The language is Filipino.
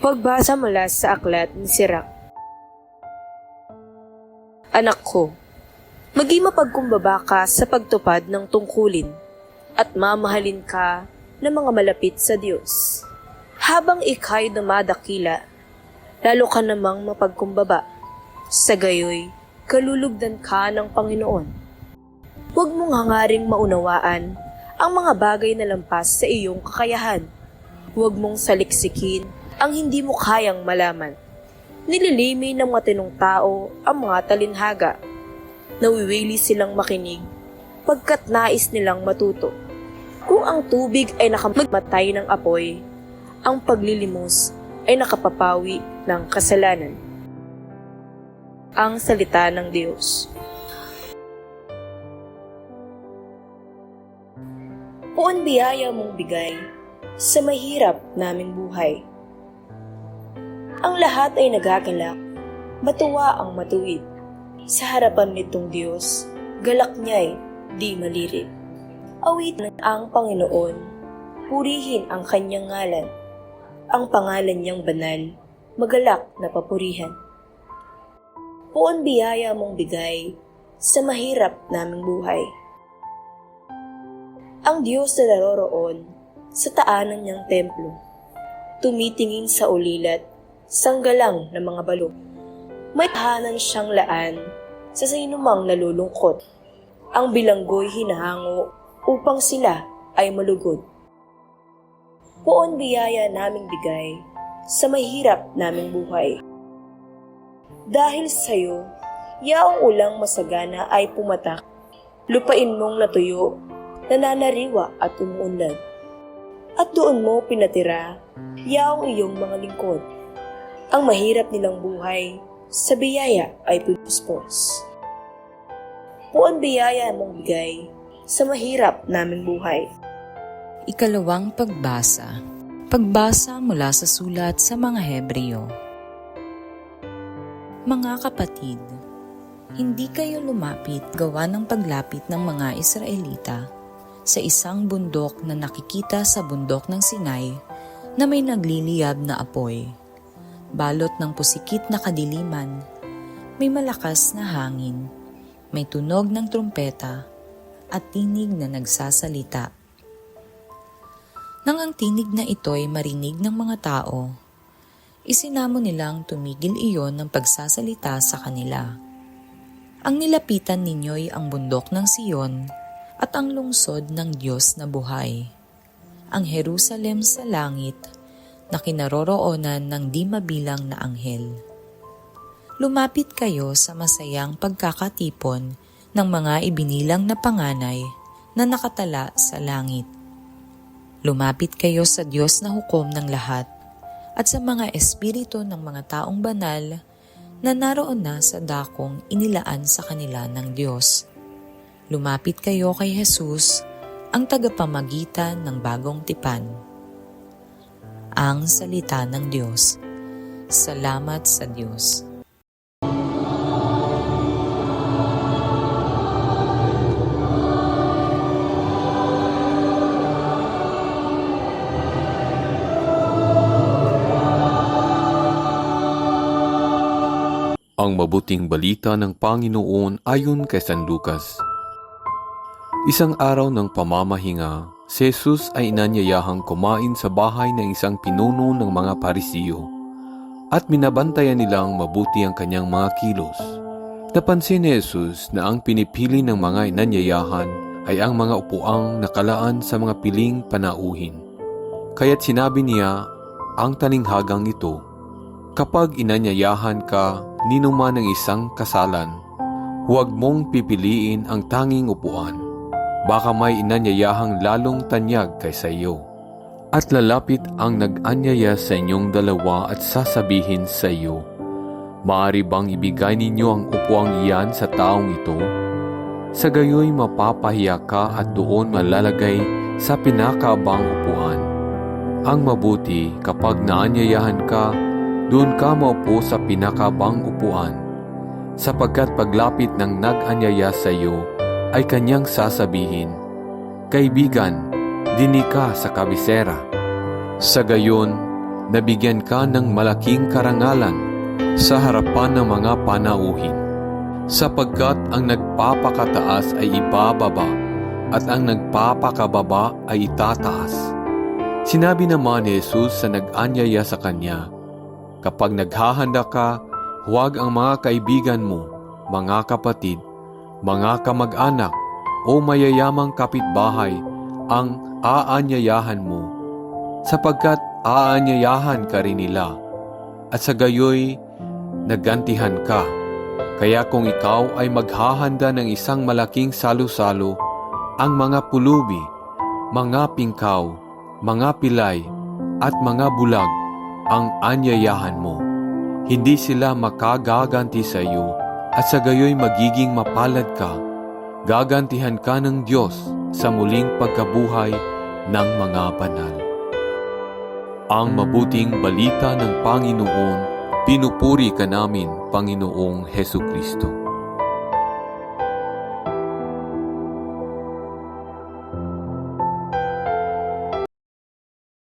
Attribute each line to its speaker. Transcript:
Speaker 1: Pagbasa mula sa aklat ni Sirach. Anak ko, maging mapagkumbaba ka sa pagtupad ng tungkulin at mamahalin ka ng mga malapit sa Diyos. Habang ikay dumadakila, lalo ka namang mapagkumbaba. Sa gayoy, kalulugdan ka ng Panginoon. Huwag mong hangaring maunawaan ang mga bagay na lampas sa iyong kakayahan. Huwag mong saliksikin ang hindi mo kayang malaman. Nililimi ng matinong tao ang mga talinhaga. Nawiwili silang makinig pagkat nais nilang matuto. Kung ang tubig ay nakamagmatay ng apoy, ang paglilimos ay nakapapawi ng kasalanan. Ang salita ng Diyos. Puon biyaya mong bigay sa mahirap naming buhay. Ang lahat ay nagagalak, matuwa ang matuwid. Sa harapan nitong Diyos, galak niya'y di malirip. Awitin ang Panginoon, purihin ang kanyang ngalan. Ang pangalan niyang banal, magalak na papurihan. Puon biyaya mong bigay sa mahirap naming buhay. Ang Diyos na naroroon sa taanan niyang templo, tumitingin sa ulilat, sanggalang ng mga balok. May tahanan siyang laan sa sinumang nalulungkot. Ang bilanggo'y hinahango upang sila ay malugod. Puon biyaya naming bigay sa mahirap naming buhay. Dahil sa'yo, yaong ulang masagana ay pumatak, lupain mong natuyo, nananariwa at umuunlad. At doon mo pinatira, yaong iyong mga lingkod. Ang mahirap nilang buhay, sa biyaya ay pinuspos. Puan biyaya mong bigay sa mahirap naming buhay.
Speaker 2: Ikalawang pagbasa. Pagbasa mula sa sulat sa mga Hebreo. Mga kapatid, hindi kayo lumapit gawa ng paglapit ng mga Israelita sa isang bundok na nakikita sa bundok ng Sinai na may nagliliyab na apoy. Balot ng pusikit na kadiliman, may malakas na hangin, may tunog ng trumpeta, at tinig na nagsasalita. Nang ang tinig na ito'y marinig ng mga tao, isinamo nilang tumigil iyon ng pagsasalita sa kanila. Ang nilapitan ninyo'y ang bundok ng Siyon at ang lungsod ng Diyos na buhay. Ang Jerusalem sa langit na kinaroroonan ng di mabilang na anghel. Lumapit kayo sa masayang pagkakatipon ng mga ibinilang na panganay na nakatala sa langit. Lumapit kayo sa Diyos na hukom ng lahat at sa mga espiritu ng mga taong banal na naroon na sa dakong inilaan sa kanila ng Diyos. Lumapit kayo kay Jesus, ang tagapamagitan ng bagong tipan. Ang salita ng Diyos. Salamat sa Diyos.
Speaker 3: Ang mabuting balita ng Panginoon ayon kay San Lucas. Isang araw ng pamamahinga, si Jesus ay inanyayahang kumain sa bahay ng isang pinuno ng mga parisiyo at minabantayan nilang mabuti ang kanyang mga kilos. Napansin ni Jesus na ang pinipili ng mga inanyayahan ay ang mga upuang nakalaan sa mga piling panauhin. Kaya't sinabi niya ang talinghagang ito, Kapag inanyayahan ka ninuman ng isang kasalan, huwag mong pipiliin ang tanging upuan. Baka may inanyayahang lalong tanyag kaysa iyo. At lalapit ang nag-anyaya sa inyong dalawa at sasabihin sa iyo, Maari bang ibigay ninyo ang upuang iyan sa taong ito? Sa gayoy mapapahiya ka at doon malalagay sa pinakaabang upuan. Ang mabuti kapag naanyayahan ka, doon ka maupo sa pinakabang upuan, sapagkat paglapit ng nag-anyaya sa iyo, ay kanyang sasabihin, Kaibigan, dini ka sa kabisera. Sa gayon, nabigyan ka ng malaking karangalan sa harapan ng mga panauhin, sapagkat ang nagpapakataas ay ibababa at ang nagpapakababa ay itataas. Sinabi naman ni Jesus sa nag-anyaya sa kanya, Kapag naghahanda ka, huwag ang mga kaibigan mo, mga kapatid, mga kamag-anak o mayayamang kapitbahay ang aanyayahan mo, sapagkat aanyayahan ka rin nila, at sa gayoy nagantihan ka. Kaya kung ikaw ay maghahanda ng isang malaking salo-salo, ang mga pulubi, mga pingkaw, mga pilay, at mga bulag ang anyayahan mo. Hindi sila makagaganti sa iyo at sa gayoy magiging mapalad ka. Gagantihan ka ng Diyos sa muling pagkabuhay ng mga banal. Ang mabuting balita ng Panginoon, pinupuri ka namin, Panginoong Heso Kristo.